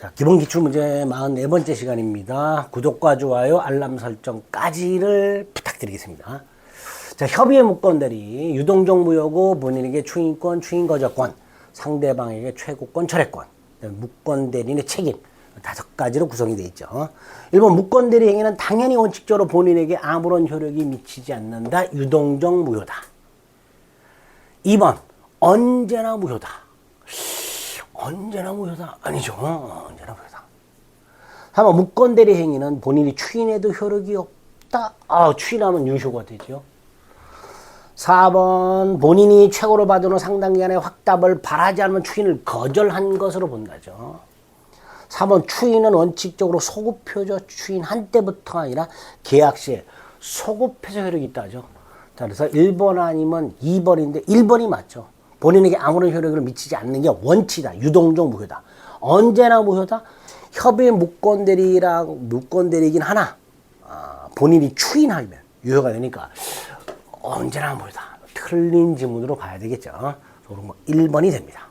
자, 기본 기출문제 44번째 시간입니다. 구독과 좋아요, 알람 설정까지를 부탁드리겠습니다. 자, 협의의 무건들이 유동적 무효고 본인에게 추인권, 추인거저권, 상대방에게 최고권, 철회권, 그다음에 무건대리인의 책임 다섯 가지로 구성이 되어 있죠. 1번 무건대리 행위는 당연히 원칙적으로 본인에게 아무런 효력이 미치지 않는다. 유동적 무효다. 2번 언제나 무효다. 언제나 무효다. 아니죠. 언제나 무효다. 3번 무건대리 행위는 본인이 추인해도 효력이 없다. 아, 추인하면 유효가 되죠. 4번 본인이 최고로 받은 후 상당 기간의 확답을 바라지 않으면 추인을 거절한 것으로 본다죠. 3번 추인은 원칙적으로 소급표적 추인 한 때부터 아니라 계약 시에 소급해서 효력이 있다죠. 자, 그래서 1번 아니면 2번인데 1번이 맞죠. 본인에게 아무런 효력을 미치지 않는 게 원치다. 유동적 무효다. 언제나 무효다. 협의 무건대리랑 무건대리긴 하나 아, 본인이 추인하면 유효가 되니까 언제나 무효다. 틀린 지문으로 가야 되겠죠. 거 1번이 됩니다.